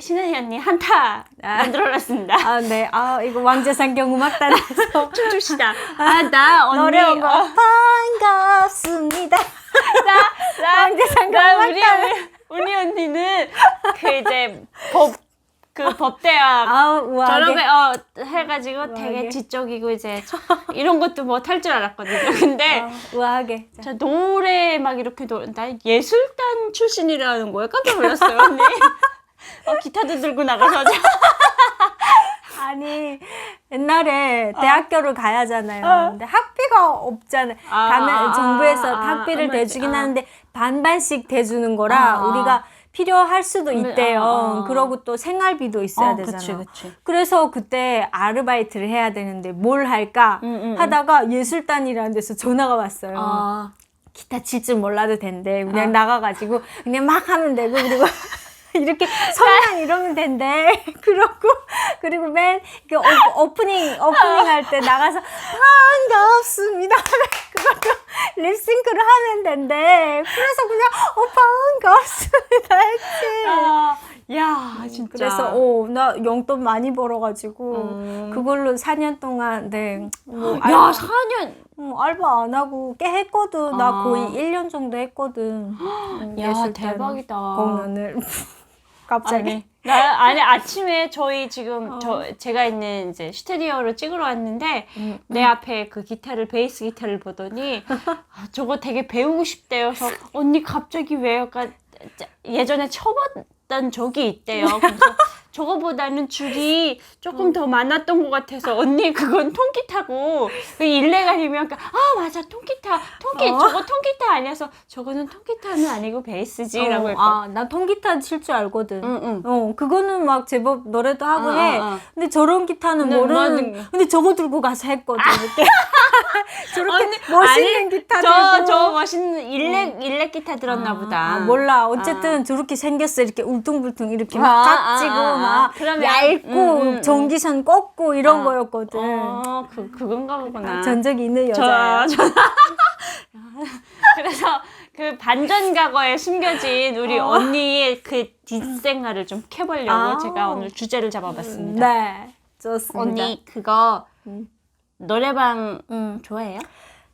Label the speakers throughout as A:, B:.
A: 우리 신은이 언니 한타 만들어놨습니다.
B: 아, 네. 아, 이거 왕재상경 음악단에서
A: 춤춥시다. 아, 나 언니.
B: 노래.
A: 어,
B: 반갑습니다.
A: 나, 나,
B: 왕재상경
A: 나 우리. 우리, 우리 언니는 그 이제 법, 그 법대학
B: 아.
A: 졸업에 어 해가지고 되게
B: 우아하게.
A: 지적이고 이제 이런 것도 못할줄 알았거든요. 근데
B: 아, 우아하게. 자,
A: 저 노래 막 이렇게 노, 나 예술단 출신이라는 거에 깜짝 놀랐어요, 언니. 어, 기타도 들고 나가서
B: 아니 옛날에 대학교를 가야 하잖아요.
A: 어.
B: 근데 학비가 없잖아요.
A: 아,
B: 가면
A: 아,
B: 정부에서
A: 아, 아,
B: 학비를
A: 맞지.
B: 대주긴
A: 아.
B: 하는데 반반씩 대주는 거라
A: 아, 아.
B: 우리가 필요할 수도
A: 음,
B: 있대요.
A: 아, 아.
B: 그러고 또 생활비도 있어야
A: 어,
B: 되잖아.
A: 그치, 그치.
B: 그래서 그때 아르바이트를 해야 되는데 뭘 할까
A: 음, 음, 음.
B: 하다가 예술단이라는 데서 전화가 왔어요.
A: 아,
B: 기타 칠 줄 몰라도 된대. 그냥
A: 아.
B: 나가가지고 그냥 막 하면 되고 그리고 이렇게 성량 이러면 된대. 그러고 그리고 맨 그 오프닝 오프닝 할 때 나가서 반갑습니다. 그것도 립싱크를 하면 된대. 그래서 그냥 어 반갑습니다 했지.
A: 아, 야, 진짜.
B: 그래서 오나 용돈 많이 벌어가지고
A: 음.
B: 그걸로 4년 동안 네 뭐,
A: 야,
B: 알바,
A: 4년.
B: 어, 알바 안 하고 꽤 했거든. 나
A: 아.
B: 거의 1년 정도 했거든. 음,
A: 야, 대박이다.
B: 공연을 갑자기.
A: 아니, 나, 아니 아침에 저희 지금
B: 어.
A: 저 제가 있는 이제 스튜디오를 찍으러 왔는데
B: 음,
A: 내 앞에 그 기타를 베이스 기타를 보더니 아, 저거 되게 배우고 싶대요. 그래서 언니 갑자기 왜 약간 예전에 쳐봤 던 적이 있대요. 그래서 저거보다는 줄이 조금 더 많았던 것 같아서 언니 그건 통기타고 그 일레가리면 그러니까 아 맞아 통기타 통기
B: 어.
A: 저거 통기타 아니어서 저거는 통기타는 아니고 베이스지라고
B: 어. 아, 나 통기타 칠 줄 알거든.
A: 응, 응.
B: 어, 그거는 막 제법 노래도 하고
A: 어,
B: 해.
A: 어, 어.
B: 근데 저런 기타는
A: 네,
B: 모르는.
A: 맞은-
B: 근데 저거 들고 가서 했거든. 이렇게. 저렇게
A: 언니,
B: 멋있는
A: 아니,
B: 기타
A: 저,
B: 들고.
A: 저 멋있는 일렉, 일렉 기타 들었나 보다.
B: 아, 몰라. 어쨌든 저렇게 생겼어. 이렇게 울퉁불퉁 이렇게
A: 아,
B: 막
A: 아,
B: 깍지고
A: 아, 아.
B: 막
A: 그러면-
B: 얇고
A: 음, 음, 음.
B: 전기선 꺾고 이런
A: 아.
B: 거였거든.
A: 어, 그, 그건가 보구나.
B: 전적이 있는 여자야.
A: 저, 저. 그래서 그 반전 과거에 숨겨진 우리
B: 어.
A: 언니의 그 뒷생활을 좀 캐보려고
B: 아.
A: 제가 오늘 주제를 잡아봤습니다.
B: 네. 좋습니다.
A: 언니, 그거
B: 음.
A: 노래방
B: 음,
A: 좋아해요?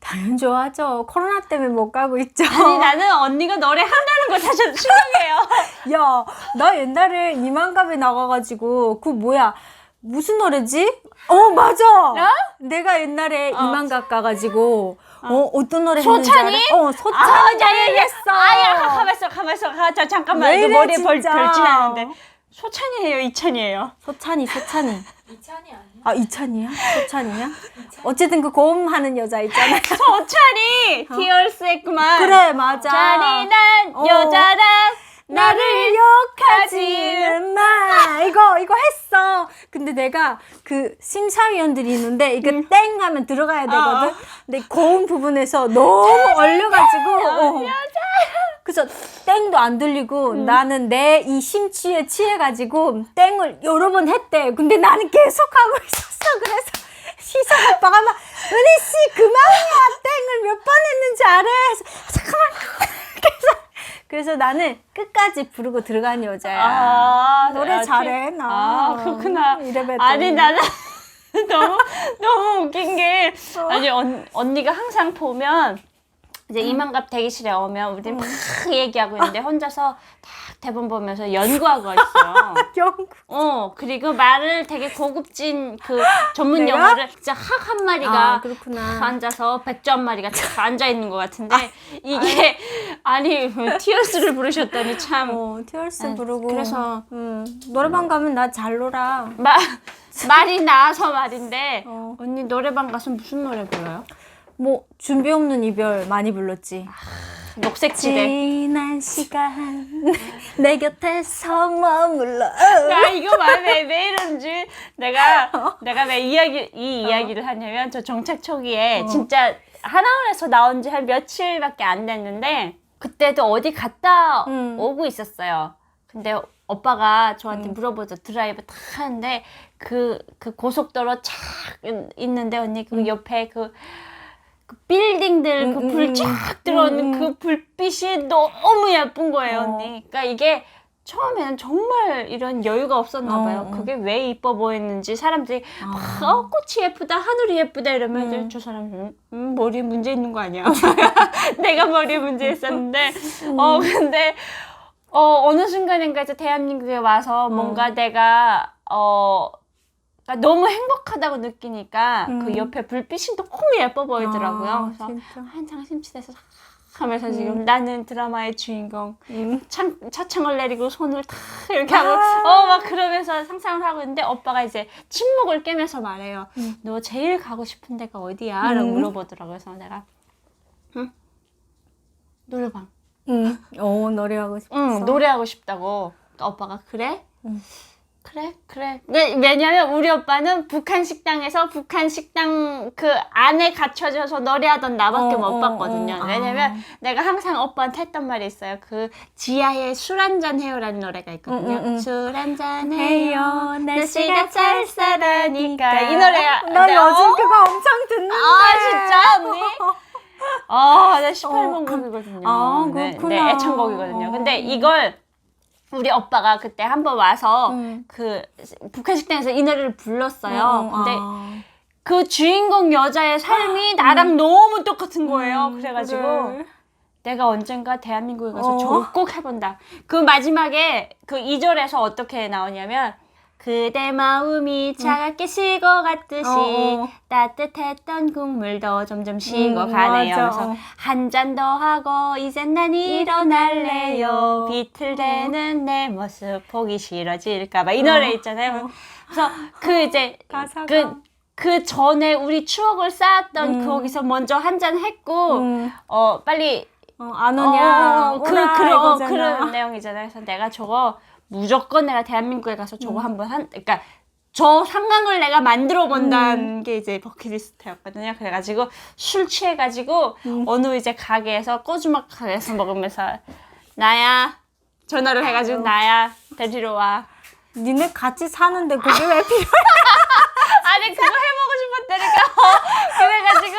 B: 당연 좋아하죠. 코로나 때문에 못 가고 있죠.
A: 아니, 나는 언니가 노래 한다는 거 사실 충격이에요.
B: 야, 나 옛날에 이만갑에 나가가지고 그 뭐야 무슨 노래지? 어 맞아. 내가 옛날에 이만갑 가가지고 어 어떤 노래 했는지
A: 소찬이?
B: 알아? 어 소찬이 노래 했어.
A: 아야, 가만있어, 가만있어. 가, 저, 잠깐만.
B: 이래,
A: 머리에 벌,
B: 진짜.
A: 별진하는데. 소찬이에요, 이찬이에요?
B: 소찬이 소찬이.
C: 이찬이 아니야?
B: 아 이찬이야? 소찬이야? 어쨌든 그 고음하는 여자 있잖아.
A: 소찬이! 티얼스 했구만.
B: 그래 맞아.
A: 잔인한
B: 어.
A: 여자라 나를
B: 욕하지는 마. 이거 이거 했어. 근데 내가 그 심사위원들이 있는데 이게 땡 하면 들어가야 되거든.
A: 어.
B: 근데 고음 부분에서 너무 얼려가지고. 어. 그래서 땡도 안 들리고 나는 내 이 심취에 취해가지고 땡을 여러 번 했대. 근데 나는 계속 하고 있었어. 그래서 시석 오빠가 막 은희 씨 그만이야 땡을 몇 번 했는지 알아. 잠깐만. 그래서 그래서 나는 끝까지 부르고 들어간 여자야.
A: 아,
B: 노래
A: 아,
B: 잘해,
A: 티-
B: 나.
A: 아, 그렇구나.
B: 이래봬도.
A: 아니, 나는 너무, 너무 웃긴 게,
B: 어.
A: 아니, 언, 언니가 항상 보면, 이제 이만갑 대기실에 오면 우리 막 얘기하고 있는데 혼자서 딱 대본 보면서 연구하고 있어요.
B: 영국.
A: 어, 그리고 말을 되게 고급진 그 전문
B: 내가?
A: 영어를 진짜 학 한 마리가
B: 아, 그렇구나.
A: 탁 앉아서 백조 한 마리가 딱 앉아 있는 것 같은데 이게 아니 티어스를 부르셨다니 참
B: 어, 티얼스
A: 아,
B: 부르고.
A: 그래서-
B: 음, 노래방 가면 나 잘 놀아.
A: 마, 말이 나와서 말인데
B: 어.
A: 언니 노래방 가서 무슨 노래 불러요?
B: 뭐 준비 없는 이별 많이 불렀지.
A: 녹색 지대.
B: 지난 시간 내 곁에서 머물러.
A: 나 이거 말왜 왜 이런지 내가
B: 어.
A: 내가 왜 이야기 이 이야기를 하냐면 저 정착 초기에 진짜 하나원에서 나온 지 한 며칠밖에 안 됐는데 그때도 어디 갔다
B: 음.
A: 오고 있었어요. 근데 오빠가 저한테 물어보죠 드라이브 탁 하는데 그 그 고속도로 착 있는데 언니 그 옆에 그, 그 빌 딩들
B: 음,
A: 그
B: 음,
A: 불
B: 음.
A: 쫙 들어오는
B: 음, 음.
A: 그 불빛이 너무 예쁜 거예요
B: 어.
A: 언니. 그러니까 이게 처음에는 정말 이런 여유가 없었나
B: 어,
A: 봐요.
B: 어.
A: 그게 왜 이뻐 보였는지 사람들이 막
B: 아.
A: 어, 꽃이 예쁘다, 하늘이 예쁘다 이러면
B: 음.
A: 저 사람은 음, 머리에 문제 있는 거 아니야? 내가 머리에 문제 있었는데
B: 음.
A: 어 근데 어 어느 순간인가 이제 대한민국에 와서 뭔가 내가 어 그러니까 너무 행복하다고 느끼니까
B: 음.
A: 그 옆에 불빛이 너무 예뻐 보이더라고요.
B: 아,
A: 그래서
B: 진짜.
A: 한창 심취돼서 하면서 지금 나는 드라마의 주인공
B: 음.
A: 창, 차창을 내리고 손을 탁 이렇게 하고 어막 그러면서 상상을 하고 있는데 오빠가 이제 침묵을 깨면서 말해요.
B: 음.
A: 너 제일 가고 싶은 데가 어디야? 라고
B: 음.
A: 물어보더라고요. 그래서 내가 응? 노래방.
B: 응. 오 노래하고 싶어.
A: 응, 노래하고 싶다고. 그러니까 오빠가 그래?
B: 응.
A: 그래, 그래. 네, 왜냐면 우리 오빠는 북한 식당에서 북한 식당 그 안에 갇혀져서 노래하던 나밖에
B: 어,
A: 못
B: 어,
A: 봤거든요.
B: 어.
A: 왜냐면
B: 아.
A: 내가 항상 오빠한테 했던 말이 있어요. 그 지하에 술 한잔 해요라는 노래가 있거든요.
B: 응, 응, 응.
A: 술 한잔
B: 해요.
A: 날씨가 쌀쌀하니까.
B: 이나
A: 노래야.
B: 나
A: 네,
B: 요즘
A: 어?
B: 그거 엄청 듣는데.
A: 아, 진짜 언니? 아, 나 18번
B: 어, 그-
A: 곡이거든요.
B: 아,
A: 네,
B: 그렇구나.
A: 네, 애창곡이거든요. 근데
B: 어.
A: 이걸 우리 오빠가 그때 한번 와서
B: 음.
A: 그 북한 식당에서 이 노래를 불렀어요.
B: 어,
A: 근데
B: 아.
A: 그 주인공 여자의 삶이 나랑 너무 똑같은 거예요.
B: 음,
A: 그래가지고
B: 그래.
A: 내가 언젠가 대한민국에 가서
B: 어.
A: 저걸 꼭 해본다. 그 마지막에 그 2절에서 어떻게 나오냐면 그대 마음이 차갑게 식어갔듯이
B: 어, 어.
A: 따뜻했던 국물도 점점 식어가네요.
B: 맞아.
A: 그래서 한 잔 더 하고 이젠 난 일어날래요. 비틀대는 내 모습 보기 싫어질까봐 이 노래 있잖아요. 그래서 그 이제
B: 가사가.
A: 그, 그 전에 우리 추억을 쌓았던
B: 음.
A: 거기서 먼저 한 잔 했고
B: 음.
A: 어 빨리
B: 어, 안 오냐?
A: 어, 그
B: 오라,
A: 그런 어,
B: 이거잖아.
A: 그런 내용이잖아요. 그래서 내가 저거 무조건 내가 대한민국에 가서
B: 음.
A: 저거 한번 한 그러니까 저 상황을 내가 만들어
B: 음.
A: 본다는 게 이제 버킷리스트였거든요. 그래가지고 술 취해가지고
B: 음.
A: 어느 이제 가게에서 꼬주막 가게에서 먹으면서 나야 전화를 해가지고 나야 데리러 와.
B: 니네 같이 사는데 그게 왜 필요해?
A: 아니 그거 해보고 싶었다니까. 그래가지고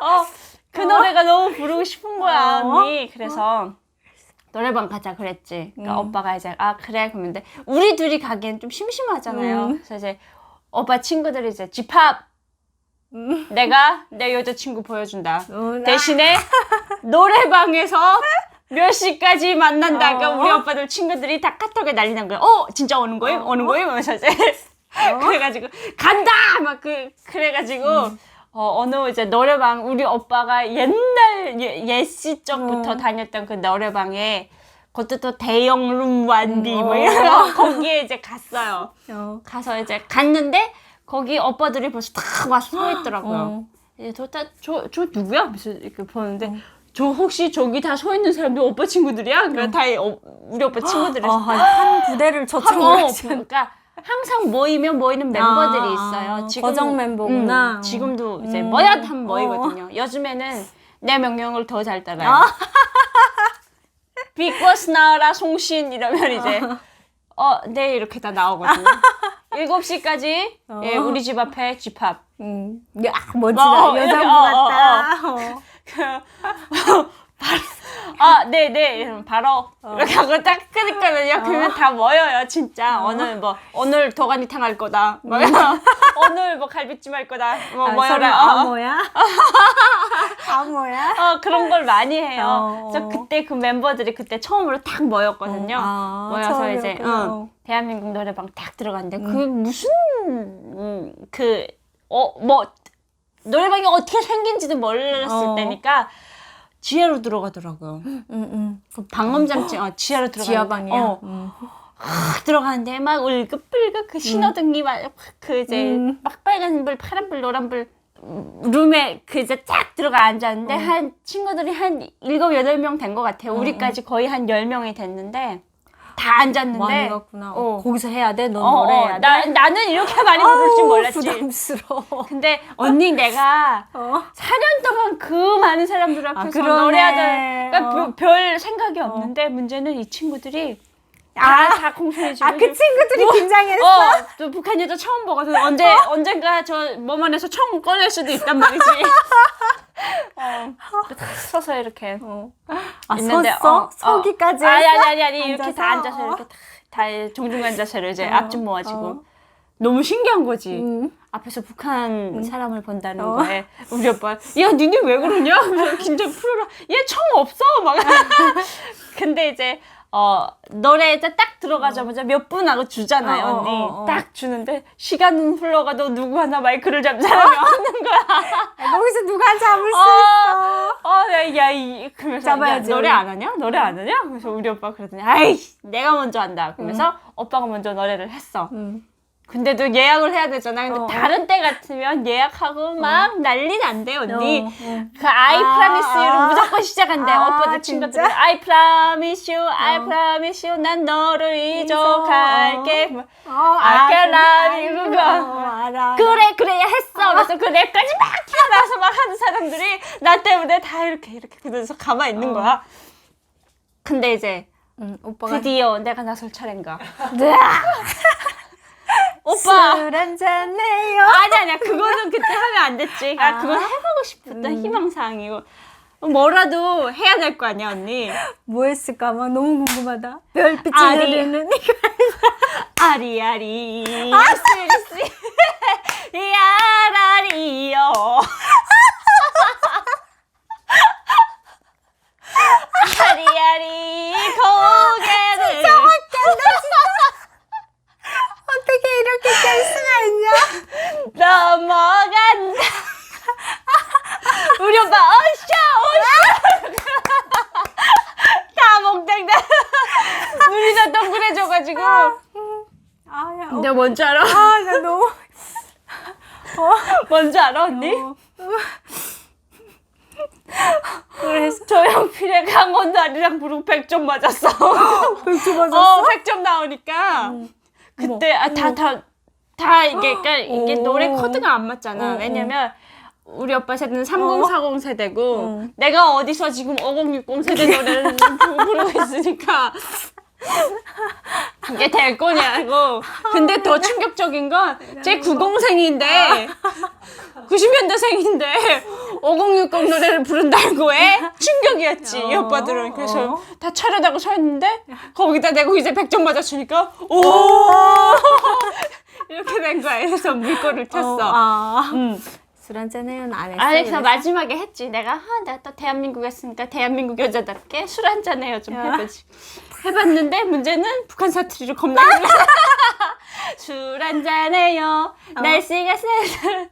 A: 어 그 노래가 너무 부르고 싶은 거야
B: 어?
A: 언니. 그래서 노래방 가자 그랬지. 그러니까
B: 음.
A: 오빠가 이제 아 그래 그러면 돼. 우리 둘이 가기엔 좀 심심하잖아요.
B: 음.
A: 그래서 이제 오빠 친구들이 이제 집합
B: 음.
A: 내가 내 여자친구 보여준다.
B: 어,
A: 대신에 노래방에서 몇 시까지 만난다. 그러니까
B: 어.
A: 우리 오빠들 친구들이 다 카톡에 난리 난 거야. 어, 진짜 오는 거임? 오는 거임? 하면서 이제 그래가지고 간다! 막 그, 그래가지고
B: 음.
A: 어, 어느 이제 노래방 우리 오빠가 옛날 예, 예시 쪽부터
B: 어.
A: 다녔던 그 노래방에 그것도 또 대형 룸 완비
B: 음,
A: 뭐
B: 어.
A: 이런 거 거기에 이제 갔어요.
B: 어.
A: 가서 이제 갔는데 거기 오빠들이 벌써 다 와서 서 있더라고요.
B: 어.
A: 예, 저저 저 누구야? 하면서 이렇게 보는데 저 혹시 저기 다 서 있는 사람들 오빠 친구들이야? 그러니까 다 어, 우리 오빠 친구들이
B: 아, 한, 한 부대를
A: 한,
B: 초청을
A: 어. 그러니까 항상 모이면 모이는 멤버들이
B: 아,
A: 있어요. 지금
B: 고정 멤버구나.
A: 음, 지금도 이제
B: 음.
A: 뭐야 하면 모이거든요. 요즘에는 내 명령을 더 잘 따라요.
B: 아.
A: 비꼬스 나와라 송신 이러면 이제 어, 네 이렇게 다 나오거든요. 7시까지
B: 어.
A: 예, 우리 집 앞에 집합.
B: 음. 야, 멋지다.
A: 어,
B: 여자분
A: 어, 어,
B: 같다. 어.
A: 아, 네, 네. 이러면 바로 이렇게 하고 딱 끊을거든요. 그러면 다 모여요, 진짜. 오늘 뭐 오늘 도가니탕 할 거다. 뭐 오늘 뭐 갈비찜 할 거다. 뭐
B: 아,
A: 모여라.
B: 설마
A: 어, 어.
B: 암호야? 암호야?
A: 어, 그런 걸 많이 해요.
B: 어.
A: 그래서 그때 그 멤버들이 그때 처음으로 딱 모였거든요.
B: 어, 아,
A: 모여서 이제
B: 처음이었구나.
A: 응, 대한민국 노래방 딱 들어갔는데
B: 음.
A: 그 무슨 음, 그 어 뭐 노래방이 어떻게 생긴지도 몰랐을
B: 어.
A: 때니까 지하로 들어가더라고요.
B: 응, 응.
A: 그 방음장치 어, 지하로 들어가.
B: 지하방이야.
A: 어,
B: 음.
A: 딱 들어가는데 막 울긋불긋 그 신호등이 막 그 이제
B: 음.
A: 막 빨간불, 파란불, 노란불 음, 룸에 그 이제 쫙 들어가 앉았는데
B: 어.
A: 한 친구들이 한 일곱 여덟 명 된 것 같아요. 우리까지 거의 한 열 명이 됐는데 다 앉았는데
B: 많이 갔구나.
A: 어.
B: 거기서 해야 돼? 넌
A: 어, 어,
B: 노래해야 돼?
A: 나, 나는 이렇게 많이 부를 줄
B: 아우,
A: 몰랐지.
B: 부담스러워.
A: 근데 언니 내가
B: 어?
A: 4년 동안 그 많은 사람들 앞에서
B: 그러네.
A: 노래하던 그러니까
B: 어.
A: 별- 별 생각이 없는데 문제는 이 친구들이 다,
B: 아.
A: 다 공손해 지고
B: 아, 그 친구들이 긴장했어?
A: 어, 또 북한 여자 처음 보거든. 언제 언젠가 저 뭐만해서 총 꺼낼 수도 있단 말이지. 어, 서서 이렇게
B: 어. 아,
A: 있는데
B: 섰어?
A: 어, 어.
B: 서기까지
A: 아니
B: 했어?
A: 아니 아니 아니 이렇게? 다 앉아서
B: 어.
A: 이렇게 다, 다 정중간 자세로 이제
B: 어,
A: 앞좀 모아지고
B: 어.
A: 너무 신기한 거지.
B: 음.
A: 앞에서 북한 사람을 본다는
B: 어.
A: 거에 우리 오빠 야 니네 왜 그러냐? 긴장 풀어라. 얘청 없어 막. 근데 이제 어 노래 이제 딱 들어가자마자 몇 분 하고 주잖아요
B: 어, 어,
A: 언니.
B: 어, 어.
A: 딱 주는데 시간은 흘러가도 누구 하나 마이크를 잡는 사람이 없는 거야.
B: 아, 거기서 누가 잡을 수
A: 어.
B: 있어?
A: 어, 야, 야, 이, 그러면서
B: 잡아야지,
A: 야, 노래
B: 우리.
A: 안 하냐? 노래 안 하냐? 그래서 우리 오빠 그러더니 아이, 내가 먼저 한다. 그러면서 오빠가 먼저 노래를 했어.
B: 음.
A: 근데도 예약을 해야 되잖아. 근데
B: 어.
A: 다른 때 같으면 예약하고 막 난리 난대 언니.
B: 어, 어.
A: 그 I
B: 아,
A: promise you로
B: 아.
A: 무조건 시작한대.
B: 아,
A: 오빠들
B: 진짜?
A: 친구들 I promise you, I
B: 어.
A: promise you, 난 너를 잊어갈게. 뭐,
B: 어,
A: 아까라,
B: 그-
A: 이거.
B: 어, 알아.
A: 그래 그래 했어. 그래서 그 랩까지 막 튀어나와서 막 하는 사람들이 나 때문에 다 이렇게 이렇게 그래서 가만히 있는 거야. 근데 이제
B: 응, 오빠가
A: 드디어 내가 나설 차례인가. 오빠.
B: 술 한잔 해요.
A: 아니 아니야 그거는 그때 하면 안 됐지. 아,
B: 아.
A: 그건 해보고 싶었던 희망사항이고 뭐라도 해야 될 거 아니야 언니.
B: 뭐 했을까 막 너무 궁금하다. 별빛이
A: 아리.
B: 흐르는
A: 아리아리 스리스 야라리요. 아리아리 고개
B: 이렇게 될 수가 있냐?
A: 넘어간다. 우리 오빠 어쇼 어쇼 다 몽땅 다 눈이 다 동그래져가지고
B: 아야.
A: 근데 뭔지 알아?
B: 아, 나 너무
A: 뭔지 알아 언니?
B: 어. 그래서
A: 조영필의 강원나리랑 부르고 100점 맞았어 어
B: 맞았어?
A: 100점 나오니까 그때 아, 다 다 다 이게 그러니까 이게
B: 오.
A: 노래 코드가 안 맞잖아.
B: 어,
A: 왜냐면 우리 오빠 세대는 3040 세대고
B: 어.
A: 내가 어디서 지금 5060 세대 노래를 부- 부르고 있으니까 그게 될 거냐고. 근데 더 충격적인 건 제 90생인데 90년대생인데 5060 노래를 부른다고 해? 충격이었지 이
B: 어,
A: 오빠들은 그래서
B: 어.
A: 다 차려다고 서 있는데 거기다 대고 이제 100점 맞아주니까 오 이렇게 된 거야 그래서 물꼬를 쳤어
B: 어, 아.
A: 음.
B: 술 한잔 해요는 안 했어.
A: 아, 그래서? 마지막에 했지. 내가, 아, 내가 또 대한민국이었으니까 대한민국 여자답게 술 한잔 해요. 좀
B: 야.
A: 해보지. 해봤는데 문제는 북한 사투리를 겁나 술 한잔 해요.
B: 어.
A: 날씨가 쎄.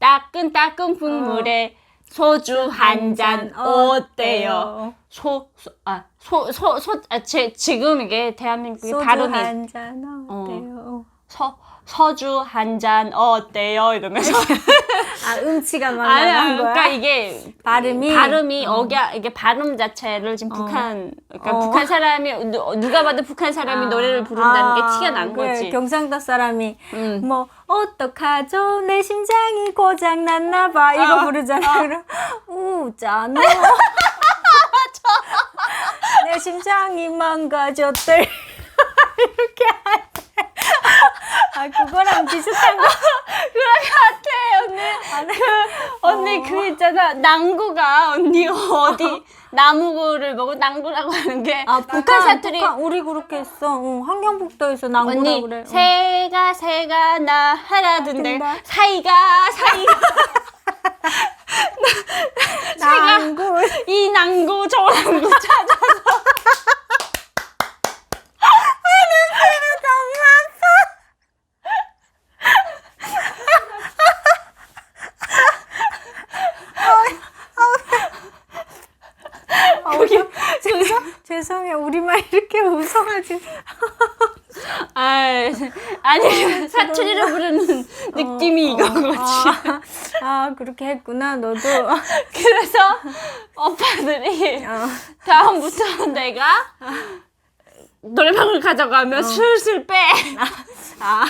A: 따끈따끈 국물에 소주 한 잔 어때요? 소, 소, 아, 소, 소, 소, 아, 제, 지금 이게 대한민국의
B: 소주
A: 발음이
B: 한잔 어때요?
A: 서, 서주 한 잔 어때요? 이러면서.
B: 아 음치가 막
A: 아니,
B: 나간 거야?
A: 그러니까 이게
B: 발음이?
A: 발음이
B: 어.
A: 억야 이게 발음 자체를 지금 북한 그러니까
B: 어.
A: 북한 사람이 누, 누가 봐도 북한 사람이 노래를 부른다는 게 티가 난
B: 아, 그래,
A: 거지.
B: 경상도 사람이
A: 음.
B: 뭐 어떡하죠 내 심장이 고장 났나 봐 이거
A: 아,
B: 부르잖아. 그럼 우잖아. 내 심장이 망가졌대. 이렇게 할 때. 아 그거랑 비슷한 거.
A: 그래 같아 언니. 그 언니 그 있잖아 낭구가 언니 어디 나무구를 보고 낭구라고 하는 게
B: 아
A: 북한 사투리.
B: 북한, 우리 그렇게 했어. 응, 환경북도에서 낭구라
A: 언니
B: 그래. 응.
A: 새가 새가 나 하라던데
B: 된다.
A: 사이가 사이가
B: 낭구.
A: 이 낭구 저 낭구 찾아서
B: 거기 죄송 죄송해 우리만 이렇게 웃어가지고.
A: 아, 아니 사투리를 부르는 느낌이 이건 거지.
B: 아, 아 그렇게 했구나 너도.
A: 그래서 오빠들이
B: 어.
A: 다음부터 내가 노래방을 가져가면 슬슬 빼.
B: 아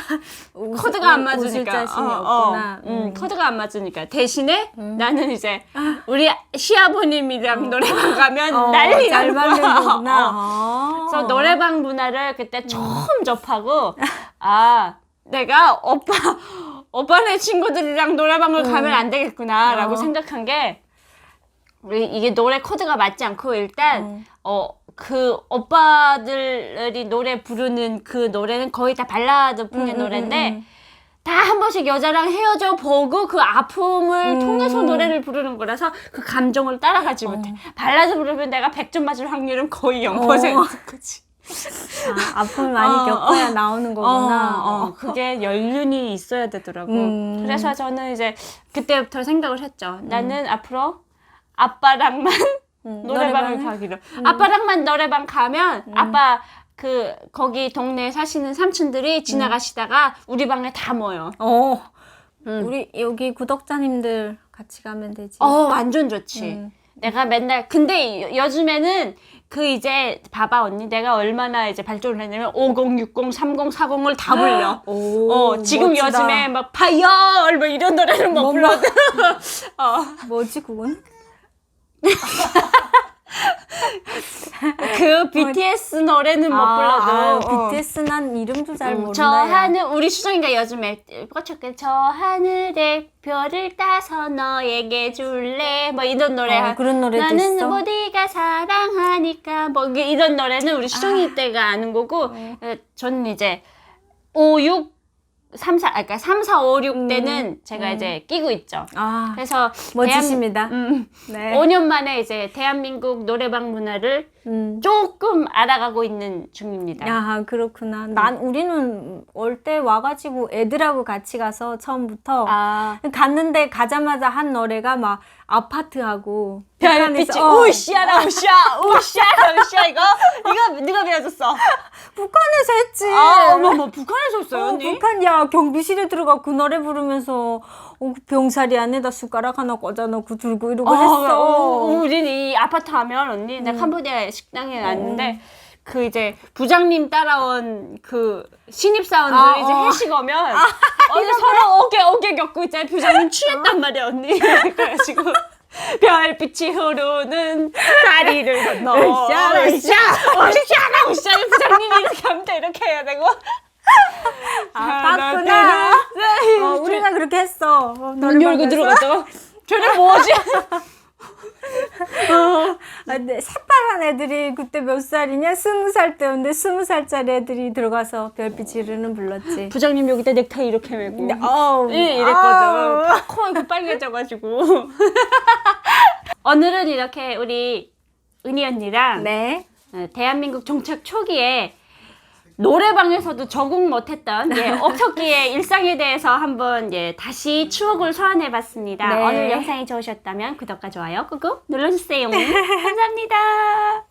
A: 코드가 안 맞으니까.
B: 자신이
A: 어, 어.
B: 없구나.
A: 음,
B: 음.
A: 코드가 안 맞으니까. 대신에 나는 이제 우리 시아버님이랑 노래방 가면
B: 어,
A: 난리
B: 잘
A: 나는 거야.
B: 맞는구나.
A: 어.
B: 아.
A: 그래서 노래방 문화를 그때 처음 접하고 아 내가 오빠 오빠네 친구들이랑 노래방을 가면 안 되겠구나라고
B: 어.
A: 생각한 게 우리 이게 노래 코드가 맞지 않고 일단
B: 음.
A: 어 그 오빠들이 노래 부르는 그 노래는 거의 다 발라드 풍의
B: 음, 음,
A: 노래인데
B: 음, 음.
A: 다한 번씩 여자랑 헤어져 보고 그 아픔을
B: 음.
A: 통해서 노래를 부르는 거라서 그 감정을 따라가지
B: 어.
A: 못해. 발라드 부르면 내가 100점 맞을 확률은 거의 0%인
B: 어.
A: 거지.
B: 아, 아픔을 많이
A: 어,
B: 겪어야 나오는 거구나.
A: 어, 어, 그게 연륜이 있어야 되더라고.
B: 음.
A: 그래서 저는 이제 그때부터 생각을 했죠. 나는 앞으로 아빠랑만
B: 음,
A: 노래방을? 가기로. 아빠랑만 노래방 가면
B: 음.
A: 아빠 그 거기 동네에 사시는 삼촌들이 지나가시다가 우리 방에 다 모여.
B: 어.
A: 음.
B: 우리 여기 구독자님들 같이 가면 되지.
A: 어 완전 좋지.
B: 음.
A: 내가 맨날 근데 요- 요즘에는 그 이제 봐봐 언니 내가 얼마나 이제 발전을 했냐면 50, 60, 30, 40을 다 불려.
B: 오,
A: 어 지금
B: 멋지다.
A: 요즘에 막 파이어 뭐 이런 노래는 못
B: 뭐,
A: 불러. 어
B: 뭐지 그건?
A: 그 BTS 노래는 못 불러도.
B: 아,
A: 어.
B: BTS 난 이름도 잘
A: 음,
B: 모른다.
A: 저 하늘 우리 수정이가 요즘에 꽂혔게 저 하늘에 별을 따서 너에게 줄래 뭐 이런 노래
B: 어, 그런 노래도
A: 나는
B: 있어?
A: 어디가 사랑하니까 뭐 이게 이런 노래는 우리 수정이 때가 아는 거고
B: 네.
A: 어, 저는 이제 5, 6, 3, 4 아, 그러니까 3, 4, 5, 6 때는 제가
B: 음.
A: 이제 끼고 있죠.
B: 아,
A: 그래서
B: 멋지십니다.
A: 대한, 음,
B: 네.
A: 5년 만에 이제 대한민국 노래방 문화를
B: 음.
A: 조금 알아가고 있는 중입니다.
B: 야, 그렇구나. 난 우리는 올 때 와가지고 애들하고 같이 가서 처음부터
A: 아.
B: 갔는데 가자마자 한 노래가 막 아파트하고
A: 별빛이
B: 어,
A: 우시아라 우시아 우시아라 우시아 이거 이거 누가 배워줬어?
B: 북한에서 했지.
A: 아 어머머 북한에서 했어요
B: 어,
A: 언니?
B: 북한 야 경비실에 들어가 그 노래 부르면서 어, 그 병사리 안에다 숟가락 하나 꽂아놓고 들고 이러고
A: 어,
B: 했어.
A: 어, 우린 이 아파트 하면 언니 나 캄보디아 식당에 왔는데 그 이제 부장님 따라온 그 신입 사원들
B: 아,
A: 이제
B: 어.
A: 회식 오면 언니 서로 어깨 어깨 겪고 있잖아 부장님 취했단 말이야 언니 그래가지고 별빛이 흐르는 다리를 건너
B: 으쌰,
A: 으쌰 으쌰 으쌰 부장님이 이렇게 하면 또 이렇게 해야 되고
B: 아, 봤구나. 어, 우리가 그렇게 했어. 어,
A: 문
B: 노래방
A: 열고. 들어갔죠 쟤네 뭐지?
B: 아, 근데 새빨간 애들이 그때 몇 살이냐? 스무 살 때였는데 스무 살짜리 애들이 들어가서 별빛 이르는 불렀지.
A: 부장님 여기 다 넥타이 이렇게 메고
B: 어우,
A: 예, 이랬거든.
B: 아우.
A: 코 이렇게 빨개져가지고. 오늘은 이렇게 우리 은희 언니랑
B: 네.
A: 어, 대한민국 정착 초기에 노래방에서도 적응 못했던 예, 옥석기의 일상에 대해서 한번 예, 다시 추억을 소환해봤습니다.
B: 네.
A: 오늘 영상이 좋으셨다면 구독과 좋아요 꾹꾹 눌러주세요. 감사합니다.